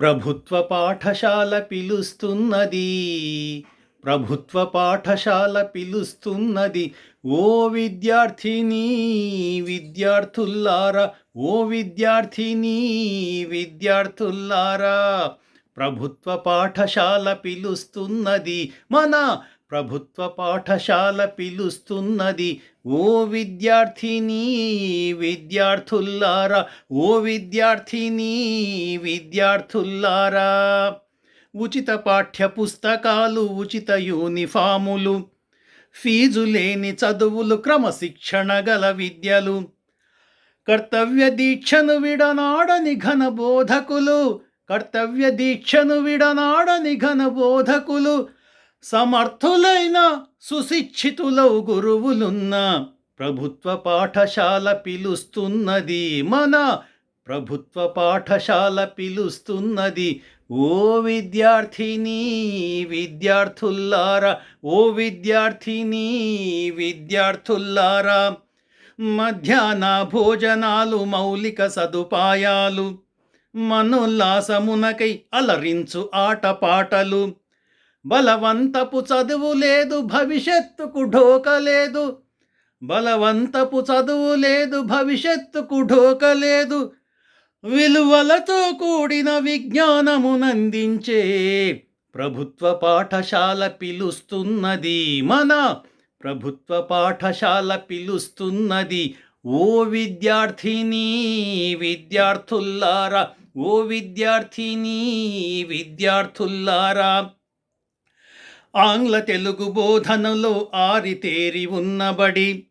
ప్రభుత్వ పాఠశాల పిలుస్తున్నది. ప్రభుత్వ పాఠశాల పిలుస్తున్నది. ఓ విద్యార్థిని విద్యార్థుల్లారా ఓ విద్యార్థిని విద్యార్థుల్లారా ప్రభుత్వ పాఠశాల పిలుస్తున్నది. మన ప్రభుత్వ పాఠశాల పిలుస్తున్నది. ఓ విద్యార్థిని విద్యార్థుల్లారా ఓ విద్యార్థిని విద్యార్థుల్లారా. ఉచిత పాఠ్య పుస్తకాలు ఉచిత యూనిఫాములు ఫీజు లేని చదువులు క్రమశిక్షణ గల విద్యలు కర్తవ్య దీక్షను విడనాడని ఘన బోధకులు కర్తవ్య దీక్షను విడనాడని ఘన బోధకులు సమర్థులైన సుశిక్షితులవు గురువులున్న ప్రభుత్వ పాఠశాల పిలుస్తున్నది మన ప్రభుత్వ పాఠశాల పిలుస్తున్నది. ఓ విద్యార్థిని విద్యార్థుల్లారా ఓ విద్యార్థిని విద్యార్థుల్లారా. మధ్యాహ్న భోజనాలు మౌలిక సదుపాయాలు మనోల్లాసమునకై అలరించు ఆటపాటలు. బలవంతపు చదువు లేదు భవిష్యత్తుకు ఢోక లేదు. బలవంతపు చదువు లేదు భవిష్యత్తుకు ఢోక లేదు. విలువలతో కూడిన విజ్ఞానమునందించే ప్రభుత్వ పాఠశాల పిలుస్తున్నది మన ప్రభుత్వ పాఠశాల పిలుస్తున్నది. ఓ విద్యార్థిని విద్యార్థుల్లారా ఓ విద్యార్థిని విద్యార్థుల్లారా ఆంగ్ల తెలుగు బోధనలో ఆరితేరి ఉన్నబడి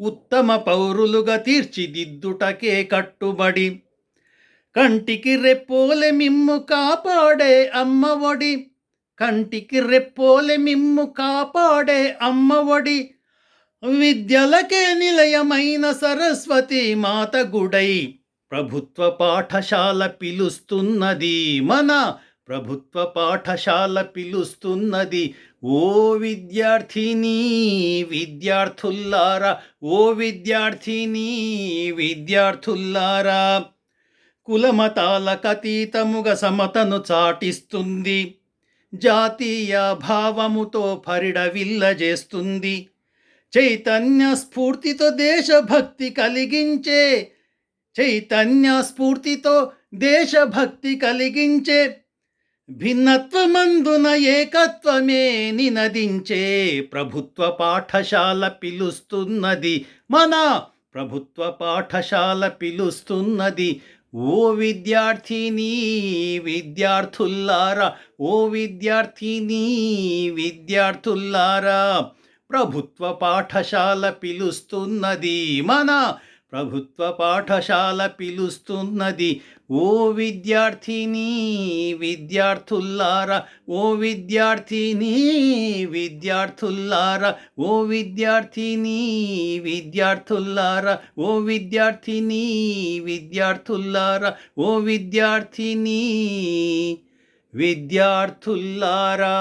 ఉత్తమ పౌరులుగా తీర్చిదిద్దుటకే కట్టుబడి. కంటికి రెప్పోలె మిమ్ము కాపాడే అమ్మఒడి కంటికి రెప్పోలె మిమ్ము కాపాడే అమ్మఒడి. విద్యలకే నిలయమైన సరస్వతి మాత గుడై ప్రభుత్వ పాఠశాల పిలుస్తున్నది మన ప్రభుత్వ పాఠశాల పిలుస్తున్నది. ఓ విద్యార్థిని విద్యార్థుల్లారా ఓ విద్యార్థిని విద్యార్థుల్లారా. కులమతాలకు అతీతముగా సమతను చాటిస్తుంది. జాతీయ భావముతో పరిడవిల్లజేస్తుంది చైతన్య స్ఫూర్తితో దేశభక్తి కలిగించే చైతన్య స్ఫూర్తితో దేశభక్తి కలిగించే భిన్నత్వమందున ఏకత్వమే నినదించే ప్రభుత్వ పాఠశాల పిలుస్తున్నది. మన ప్రభుత్వ పాఠశాల పిలుస్తున్నది. ఓ విద్యార్థిని విద్యార్థుల్లారా ఓ విద్యార్థిని విద్యార్థుల్లారా ప్రభుత్వ పాఠశాల పిలుస్తున్నది. మన ప్రభుత్వ పాఠశాల పిలుస్తున్నది. ఓ విద్యార్థిని విద్యార్థుల్లారా ఓ విద్యార్థిని విద్యార్థుల్లారా ఓ విద్యార్థిని విద్యార్థుల్లారా ఓ విద్యార్థిని విద్యార్థుల్లారా ఓ విద్యార్థిని విద్యార్థుల్లారా.